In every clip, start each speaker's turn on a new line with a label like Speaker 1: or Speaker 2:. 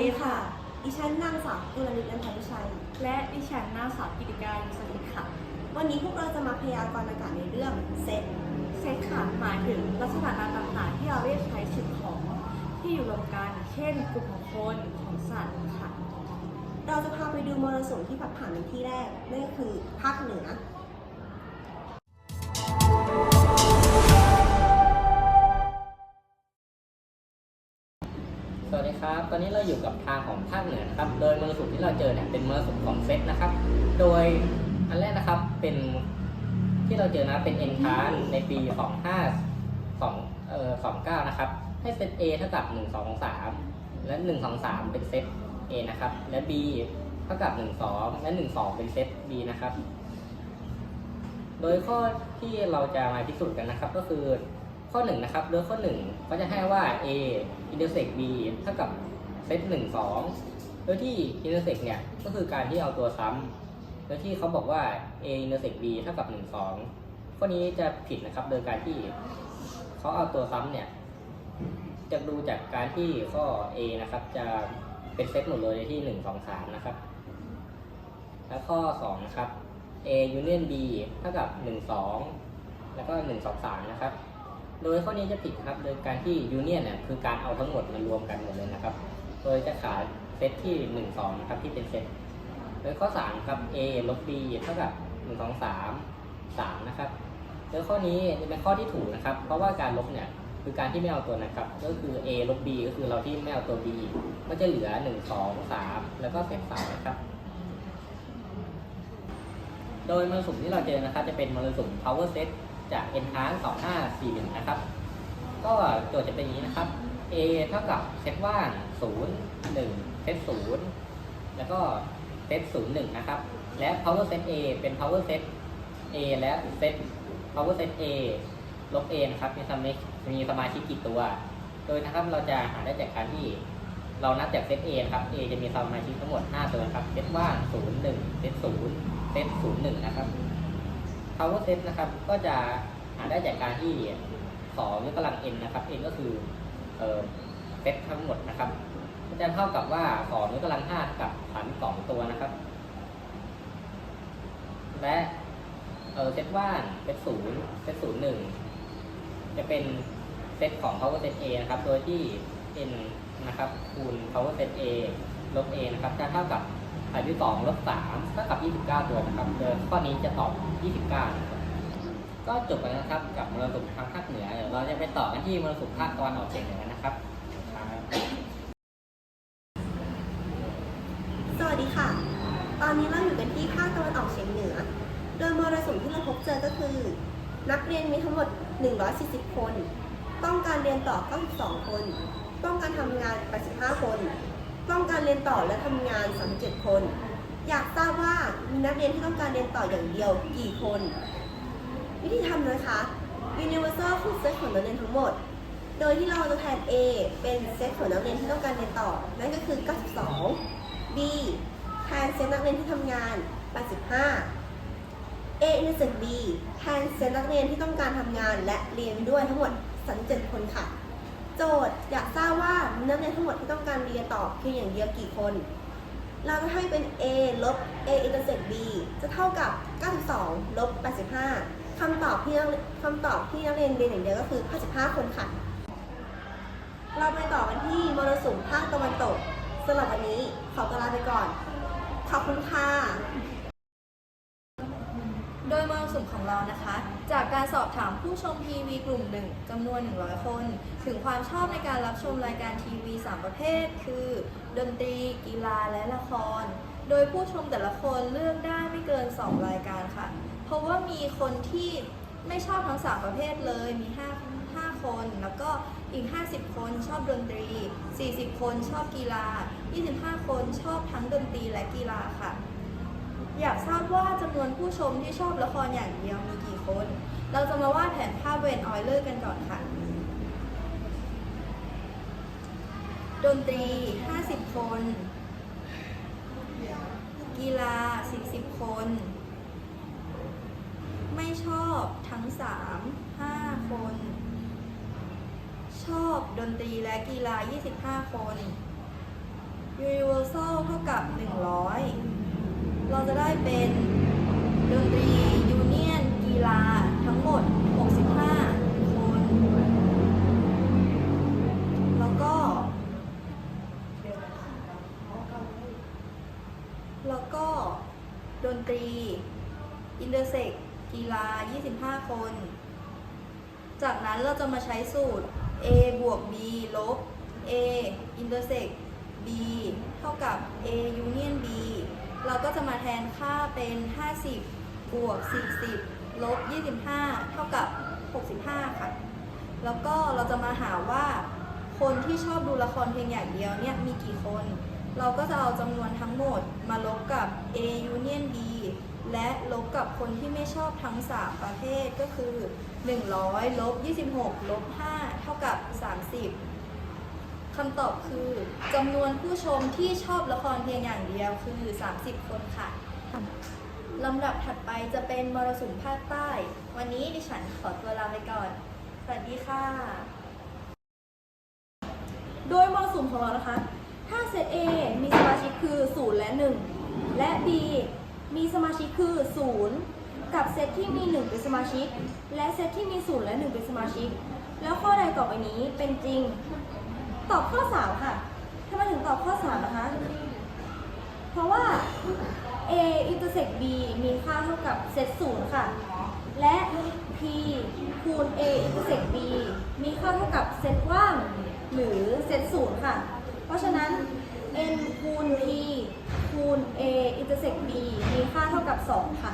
Speaker 1: ดีค่ะ ดิฉันนางสาวกุลนิตนันทวิชัย
Speaker 2: และดิฉันนางสาวกิติการสถิตค่ะ
Speaker 1: วันนี้พวกเราจะมาพยากรณ์อากาศในเรื่องเซต
Speaker 2: เซตค่ะ หมายถึงลักษณะต่างๆที่เราเรียกใช้สิ่งของที่อยู่รวมกัน เช่น กลุ่มของคนของสัตว์ค่ะ
Speaker 1: เราจะพาไปดูมรสุมที่พัดผ่านในที่แรกนั่นก็คือภาคเหนือ
Speaker 3: ครับ ตอนนี้เราอยู่กับทางของภาคเหนือนะครับ โดยมรสุมที่เราเจอเนี่ยเป็นมรสุมของเซตนะครับ โดยอันแรกนะครับเป็นที่เราเจอนะเป็นเอ็นคานในปี 25 2เอ่อ29 นะครับ ให้เซต A เท่ากับ 1 2 3 และ 1 2 3 เป็นเซต A นะครับ และ B เท่ากับ 1 2 และ 1 2 เป็นเซต B นะครับ โดยข้อที่เราจะมาพิสูจน์กันนะครับก็คือ ข้อ1นะครับโดยข้อ1เขาจะให้ว่า A intersect B เท่ากับเซต1 2 โดยที่ intersect เนี่ยก็คือการที่เอาตัวซ้ำโดยที่เขาบอกว่า A intersect B เท่ากับ 1 2 ข้อนี้จะผิดนะครับโดยการที่เขาเอาตัวซ้ำเนี่ยจะดูจากการที่ข้อ A นะครับจะเป็นเซตหมดเลยที่ 1 2 3 นะครับ และข้อ 2 นะครับ A union B เท่ากับ 1 2 แล้วก็ 1 2 3 นะครับ โดยข้อนี้จะผิดครับ โดยการที่ union เนี่ยคือการเอาทั้งหมดมารวมกันหมดเลยนะครับ โดยจะขาดเซตที่1 2นะครับที่เป็นเซต โดยข้อ3ครับ A ลบ B เท่ากับ1 2 3 3นะครับ โดยข้อนี้จะเป็นข้อที่ถูกนะครับ เพราะว่าการลบเนี่ยคือการที่ไม่เอาตัวนะครับ ก็คือ A ลบ B ก็คือเราที่ไม่เอาตัว B ก็จะเหลือ 1 2 3 แล้วก็เศษ3นะครับ โดยมรสุมที่เราเจอนะครับจะเป็นมรสุม power set จาก enhance 2541 นะครับ ก็โจทย์จะเป็นอย่างนี้นะครับ A เท่ากับเซตว่าง 0 1 เซต 0 แล้วก็เซต 0 1 นะครับ และ power set A เป็น power set A และเซต power set A ลบ A นะครับ มีสมาชิกมีสมาชิกกี่ตัว โดยนะครับเราจะหาได้จากการที่เรานับจากเซต A นะครับ A จะมีสมาชิกทั้งหมด 5 ตัวนะครับ เซตว่าง 0 1 เซต 0 เซต 0 1 นะครับ power set นะครับ ก็จะหาได้จากการที่2ยกกำลัง n นะครับ n ก็คือเซตทั้งหมดนะครับก็จะเท่ากับว่า2ยกกำลัง 5 กับฐาน2ตัวนะครับ และเออเซตว่างเซตศูนย์เซตศูนย์หนึ่งจะเป็นเซตของ power set A นะครับ โดยที่ n นะครับคูณ power set A ลบ A นะครับ จะเท่ากับ ฐานที่2ลบ3เท่ากับ29ตัวนะครับโดยข้อนี้จะตอบ29นะครับก็จบไปแล้วนะครับกับมรสุมทางภาคเหนือเดี๋ยวเราจะไปต่อกันที่มรสุมภาคตะวันออกเฉียงเหนือนะครับครับ
Speaker 1: สวัสดีค่ะ ตอนนี้เราอยู่กันที่ภาคตะวันออกเฉียงเหนือ โดยมรสุมที่เราพบเจอก็คือ นักเรียนมีทั้งหมด 140 คน ต้องการเรียนต่อ92คน ต้องการทำงาน85คน ต้องการเรียนต่อและทำงาน 37 คน อยากทราบว่ามีนักเรียนที่ต้องการเรียนต่ออย่างเดียวกี่คน วิธีทำนะคะ Universal คือเซตของนักเรียนทั้งหมด โดยที่เราจะแทน A เป็นเซตของนักเรียนที่ต้องการเรียนต่อ นั่นก็คือ 92 B แทนเซตนักเรียนที่ทำงาน 85 A intersect B แทนเซตนักเรียนที่ต้องการทำงานและเรียนด้วยทั้งหมด37คนค่ะ โจทย์อยากทราบว่านักเรียนทั้งหมดที่ต้องการเรียนต่อเพียงอย่างเดียวกี่คน เราจะให้เป็น A ลบ A intersect B จะเท่ากับ 92 ลบ 85 คำตอบที่นักคำตอบที่นักเรียนเรียนอย่างเดียวก็คือ85คนค่ะ เราไปต่อกันที่มรสุมภาคตะวันตกสำหรับวันนี้ขอตัวลาไปก่อน ขอบคุณค่ะ
Speaker 2: ดยมรสุมของเรานะคะ จากการสอบถามผู้ชมทีวีกลุ่มหนึ่งจำนวน 100 คน ถึงความชอบในการรับชมรายการทีวี 3 ประเภท คือ ดนตรี กีฬาและละคร โดยผู้ชมแต่ละคนเลือกได้ไม่เกิน 2 รายการค่ะ เพราะว่ามีคนที่ไม่ชอบทั้ง 3 ประเภทเลยมี 5 5 คน แล้วก็อีก 50 คนชอบดนตรี 40 คนชอบกีฬา 25 คนชอบทั้งดนตรีและกีฬาค่ะ อยากทราบว่าจำนวนผู้ชมที่ชอบละครอย่างเดียวมีกี่คน เราจะมาวาดแผนภาพเวนออยเลอร์กันก่อนค่ะ ดนตรี 50 คน กีฬา 40 คน ไม่ชอบทั้ง 3 5 คน ชอบดนตรีและกีฬา 25 คน universal เท่ากับ 100 เราจะได้เป็นดนตรียูเนียนกีฬาทั้งหมด 65 คน แล้วก็ แล้วก็ดนตรี อินเตอร์เซกกีฬา 25 คน จากนั้นเราจะมาใช้สูตร a บวก b ลบ a อินเตอร์เซก b เท่ากับ a union b เราก็จะมาแทนค่าเป็น 50 บวก 40 ลบ 25 เท่ากับ 65 ค่ะ แล้วก็เราจะมาหาว่าคนที่ชอบดูละครเพียงอย่างเดียวเนี่ยมีกี่คน เราก็จะเอาจำนวนทั้งหมดมาลบกับ A union B และลบกับคนที่ไม่ชอบทั้ง 3 ประเภทก็คือ 100 ลบ 26 ลบ 5 เท่ากับ 30 คำตอบคือจำนวนผู้ชมที่ชอบละครเพียงอย่างเดียวคือ 30 คนค่ะลำดับถัดไปจะเป็นมรสุมภาคใต้ วันนี้ดิฉันขอตัวลาไปก่อน สวัสดีค่ะ
Speaker 4: โดยมรสุมของเรานะคะถ้าเซต A มีสมาชิกคือ 0 และ 1 และ B มีสมาชิกคือ 0 กับเซตที่มี 1 เป็นสมาชิก และเซตที่มี 0 และ 1 เป็นสมาชิก แล้วข้อใดต่อไปนี้เป็นจริง ตอบข้อ3ค่ะทำไมถึงตอบข้อ3นะคะ เพราะว่า A intersect B มีค่าเท่ากับเซต0ค่ะ และ P คูณ A intersect B มีค่าเท่ากับเซตว่าง หรือเซตศูนย์ค่ะ เพราะฉะนั้น n คูณ p คูณ a intersect b มีค่าเท่ากับ 2 ค่ะ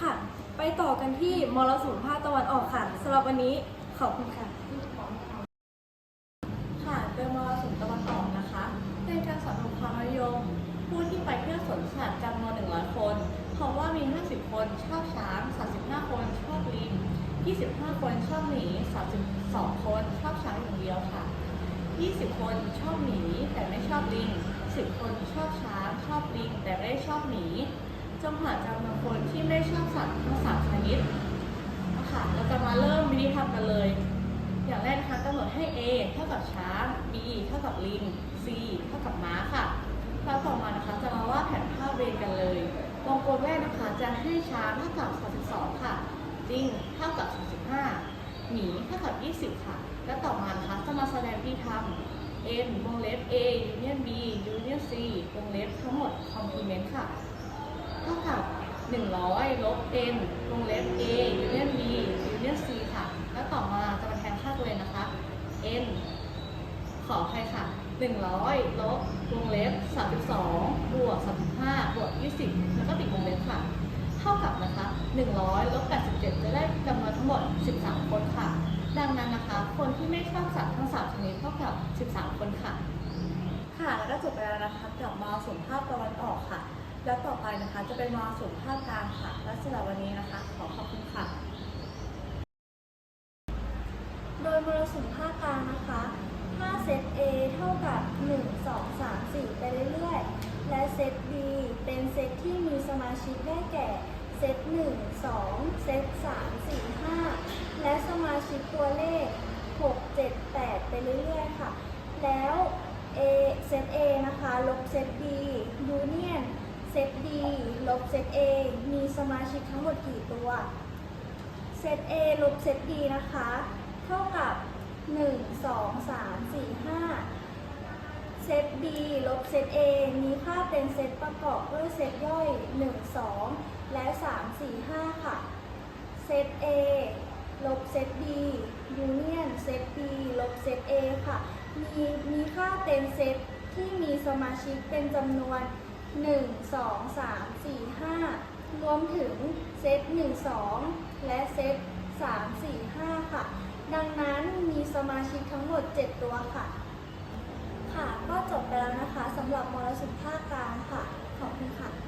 Speaker 4: ค่ะ ไปต่อกันที่มรสุมภาคตะวันออกค่ะสำหรับวันนี้ขอบคุณค่ะ
Speaker 5: โดยมรสุมตะวันออกนะคะ เป็นการสอนของความนิยม ผู้ที่ไปเที่ยวสวนสัตว์จำนวน 100 คนเพราะว่ามี 50 คนชอบช้าง 35 คนชอบลิง 25 คนชอบหมี32 คนชอบช้างอย่างเดียวค่ะ 20 คนชอบหมีแต่ไม่ชอบลิง 10 คนชอบช้างชอบลิง แต่ไม่ชอบหมีจงหาจำนวนคนที่ไม่ชอบสัตว์ทั้งสามชนิดนะคะเราจะมาเริ่มวิธีทำกันเลย อย่างแรกนะคะกำหนดให้ A เท่ากับช้าง B เท่ากับลิง C เท่ากับม้าค่ะแล้วต่อมานะคะจะมาวาดแผนภาพเวรกันเลย วงกลมแรกนะคะจะให้ช้างเท่ากับ32ค่ะ ลิงเท่ากับ 35 หมีเท่ากับ 20 ค่ะ และต่อมานะคะจะมาแสดงวิธีทำ N วงเล็บ A union B union C วงเล็บทั้งหมด complement ค่ะ เท่ากับ 100 ลบ n วงเล็บ a union b union c ค่ะ แล้วต่อมาจะมาแทนค่าตัวเองนะคะ n ขออภัยค่ะ 100 ลบ วงเล็บ 32 บวก 35 บวก 20 แล้วก็ติดวงเล็บค่ะ ท่ากับนะคะ100ลบ87 จะได้จำนวนทั้งหมด 13 คนค่ะ ดังนั้นนะคะ คนที่ไม่ชอบสัตว์ทั้ง3ชนิดเท่ากับ 13 คนค่ะ
Speaker 4: ค่ะแล้วก็จบไปแล้วนะคะกับมรสุมภาคตะวันออกค่ะ แล้วต่อไปนะคะจะเป็นมรสุมภาคกลางค่ะ และสำหรับวันนี้นะคะ ขอขอบคุณค่ะ โดยมรสุมภาคกลางนะคะถ้าเซต A เท่ากับ 1 2 3 4 ไปเรื่อยๆ และเซต B เป็นเซตที่มีสมาชิกได้แก่ เซต1 2เซต3 4 5และสมาชิกตัวเลข6 7 8ไปเรื่อยๆค่ะ แล้ว A เซต A นะคะ ลบเซต B ยูเนียนเซต B ลบเซต A มีสมาชิกทั้งหมดกี่ตัวเซต A ลบเซต B นะคะ เท่ากับ 1 2 3 4 5 เซต B ลบเซต A มีค่าเป็นเซตประกอบด้วยเซตย่อย 1 2 และ 3 4 5 ค่ะ เซต A ลบเซต B ยูเนียนเซต B ลบเซต A ค่ะ มีมีค่าเป็นเซตที่มีสมาชิกเป็นจำนวน 1 2 3 4 5 รวมถึงเซต 1 2 และเซต 3 4 5 ค่ะ ดังนั้นมีสมาชิกทั้งหมด 7 ตัวค่ะ ค่ะ ก็จบไปแล้วนะคะสำหรับมรสุมภาคกลางค่ะ ขอบคุณค่ะ